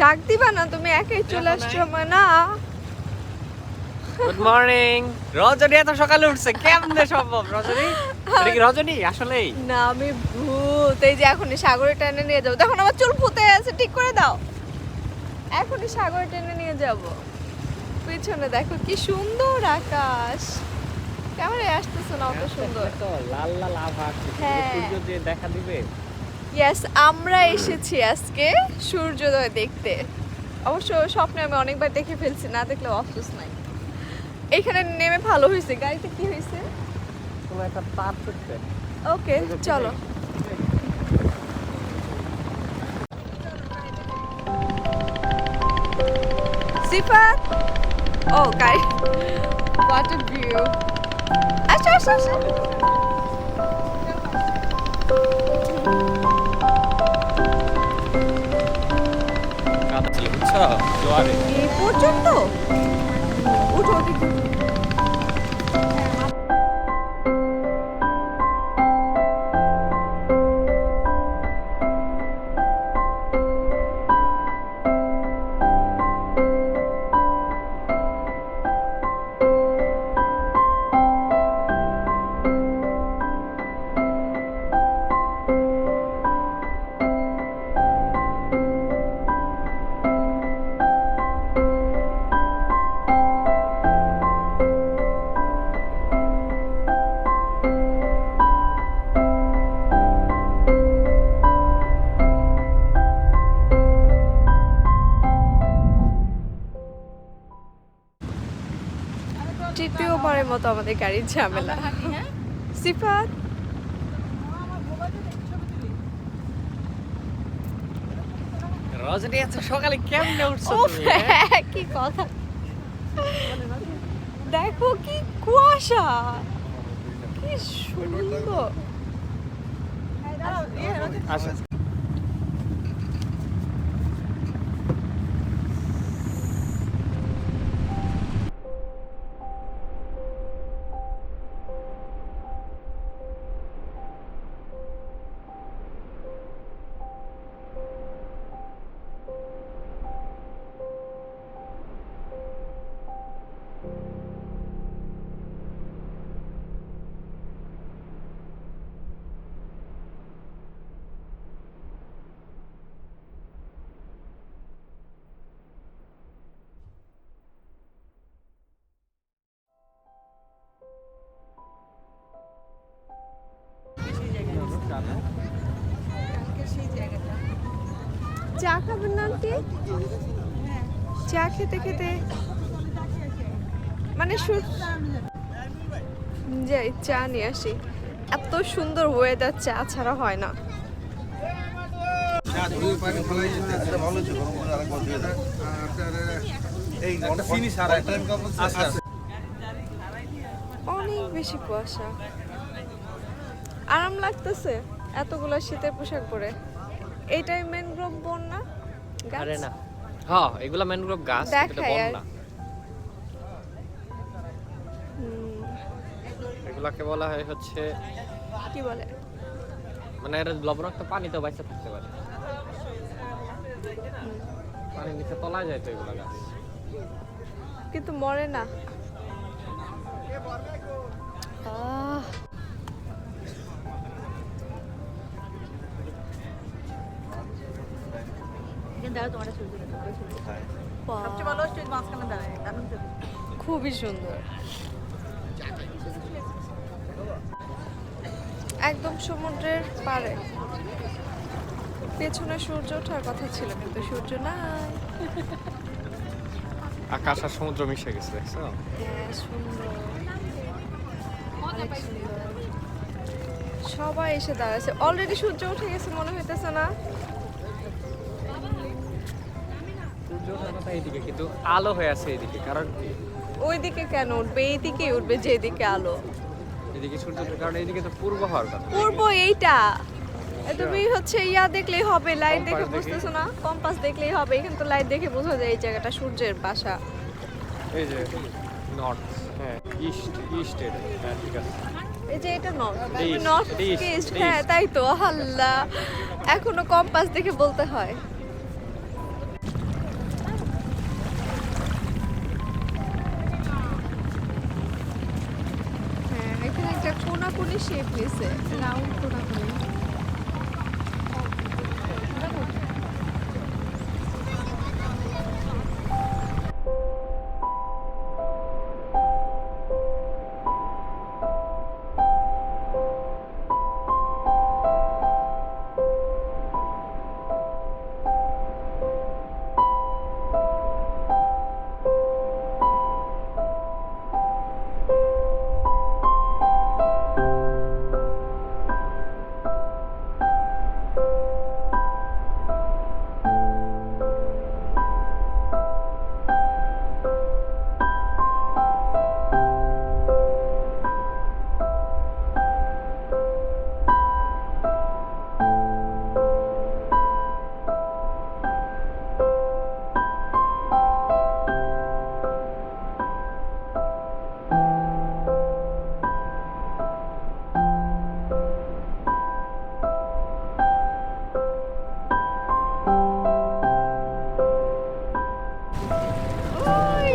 ডাক দিবা না তুমি একাই চলে আসছো। না গুড মর্নিং রজনী এত সকালে উঠছে কেমনে সম্ভব রজনী? এটা কি রজনী? আসলেই। না আমি ভূত। এই যে এখনই সাগরে টেনে নিয়ে যাব। তখন আমার চুল ফুটে আছে ঠিক করে দাও। এখনই সাগরে টেনে নিয়ে যাব। পিছনে দেখো কি সুন্দর আকাশ। ক্যামেরায় আসতেছে না অত সুন্দর। তো লাল লাল আভা হ্যাঁ। দেখা দিবে ইয়েস আমরা এসেছি আজকে সূর্যোদয় দেখতে। অবশ্য স্বপ্নে আমি অনেকবার দেখে ফেলছি না দেখলে অফসোস নাই। এখানে নেমে ভালো হয়েছে। গাড়িতে কি হয়েছে? ওকে চলো। সিফাত! ও গাড়ি। হোয়াট আ ভিউ আসো আসো। বুঝছ জোয়ারে এই পর্যন্ত উঠো। তৃতীয়বারের মতো আমাদের গাড়ির ঝামেলা। সিফাত? রজনী এত সকালে কেমনে উঠছো উফ, হ্যাঁ? কি কথা। দেখো কি কুয়াশা। কি সুন্দর। চা খাবেন না আন্টি? চা খেতে খেতে মানে যাই চা নিয়ে আসি। এত সুন্দর ওয়েদার চা ছাড়া হয় না। অনেক বেশি কুয়াশা। আরাম লাগতেছে এতগুলো শীতের পোশাক পরে। এইটাই ম্যানগ্রোভ বন না আরে না। হ্যাঁ এগুলা ম্যানগ্রোভ গাছ এটা বন না এগুলাকে বলা হয় হচ্ছে কি বলে? মানে এর লবণাক্ত পানিতেও বাইসা থাকতে পারে। পানির নিচে তলায় যায় তো এগুলা গাছ। কিন্তু মরে না। বাহ, খুবই সুন্দর। একদম সমুদ্রের পাড়ে। পেছনে সূর্য ওঠার কথা ছিল কিন্তু সূর্য নাই। আকাশ আর সমুদ্র মিশে গেছে দেখছ? হ্যাঁ সবাই এসে দাঁড়াচ্ছে অলরেডি সূর্য উঠে গেছে মনে হইতেছে না। এইদিকে কিন্তু আলো হয়ে আছে এইদিকে কারণ ওইদিকে কেন উঠবে? এইদিকে উঠবে যেদিকে আলো। এদিকে সূর্য কারণ এইদিকে তো পূর্ব হওয়ার কথা। পূর্ব এইটা। তুমি হচ্ছে ইয়া দেখলেই হবে লাইট দেখে বুঝতেছো না? কম্পাস দেখলেই হবে এখানে তো লাইট দেখে বোঝা যায় এই জায়গাটা সূর্যের বাসা। এই যে নর্থ হ্যাঁ ইস্ট ইস্ট এটা হ্যাঁ ঠিক আছে। এই যে এটা নর্থ নর্থ ইস্ট হ্যাঁ তাই তো আল্লাহ। এখনও কম্পাস দেখে বলতে হয়। কোনাকুনি শেপ নিছে। রাউন্ড কোনাকুনি।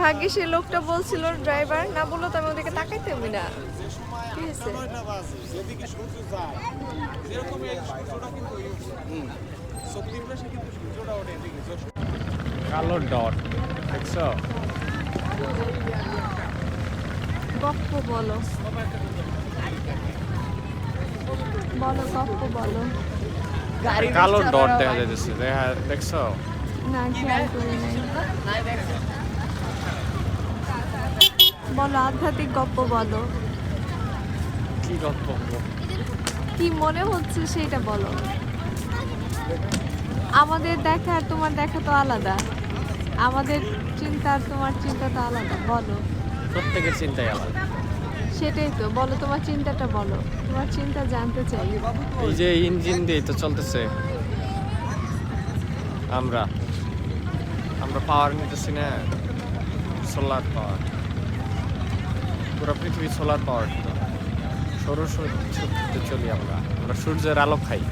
ভাগ্যে সে লোকটা বলছিল ড্রাইভার না বলল তো আমি তাকাইতে আমি না। কালো ডট দেখছ? গপ্প বলো। বলো গপ্প বলো। কালো ডট দেখা যাইতেছে দেখা দেখছ? না খেয়াল করি নাই। বলো আধ্যাত্মিক গপ্প বলো। কি গপ্প? কি মনে হচ্ছে সেটা বলো। আমাদের দেখা আর তোমার দেখা তো আলাদা। আমাদের চিন্তা আর তোমার চিন্তা তো আলাদা বলো। প্রত্যেকের চিন্তাই আলাদা। সেটাই তো বলো তোমার চিন্তাটা বলো। তোমার চিন্তা জানতে চাই। এই যে ইঞ্জিন দিয়ে তো চলতেছে। আমরা আমরা পাওয়ার নিতেছি না সোলার পাওয়ার পুরো পৃথিবী সোলার পাওয়ার সৌরশক্তিতে চলি আমরা। আমরা সূর্যের আলো খাই।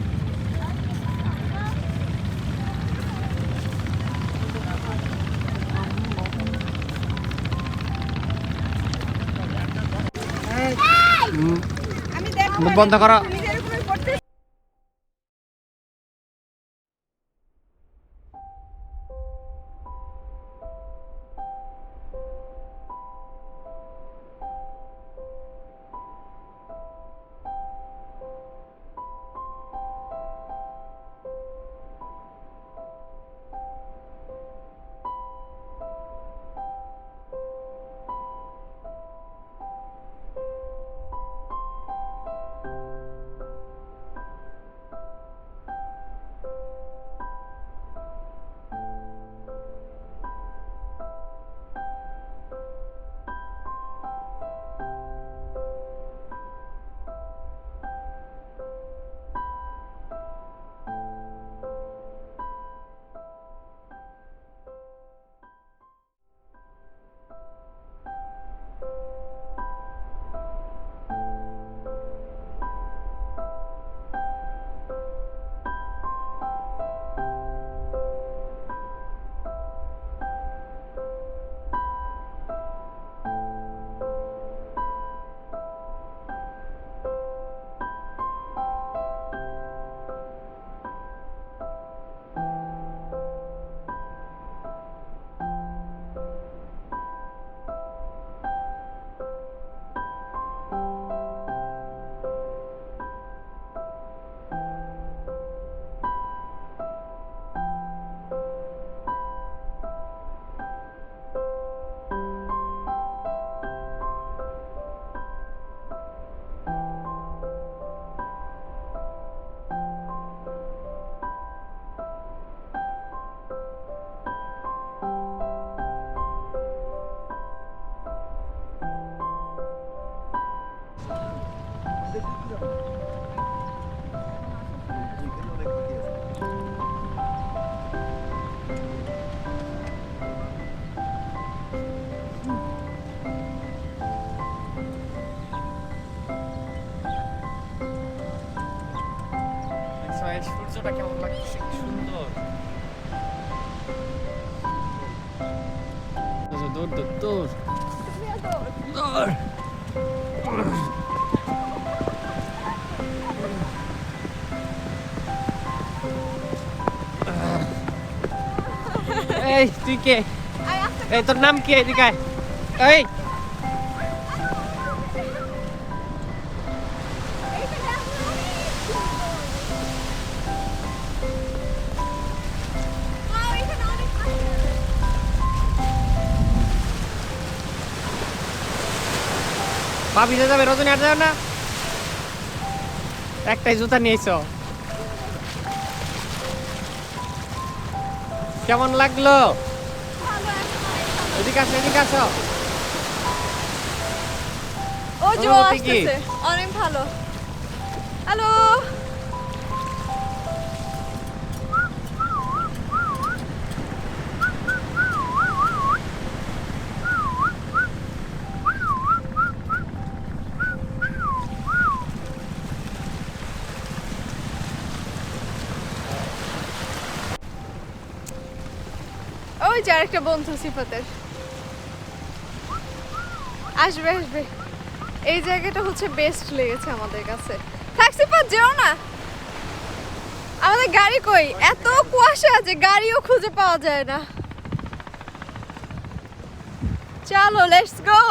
মুখ বন্ধ করো সূর্যটা কেমন লাগছে কি সুন্দর দূর দূর দূর দূর এই তুই কে এই তোর নাম কি এদিকে। এই যাবে রজনী আর যাবে না। একটাই জুতা নিয়েছ। কেমন লাগল। এদিকে আসো এদিকে আসো। ও জো আসতেছে অনেক ভালো। হ্যালো। ওই যে আরেকটা বন্ধু সিফাতের। আসবে আসবে। এই জায়গাটা হচ্ছে বেস্ট লেগেছে আমাদের কাছে। পাত যেও না। আমাদের গাড়ি কই? এত কুয়াশা যে গাড়িও খুঁজে পাওয়া যায় না। চলো লেটস গো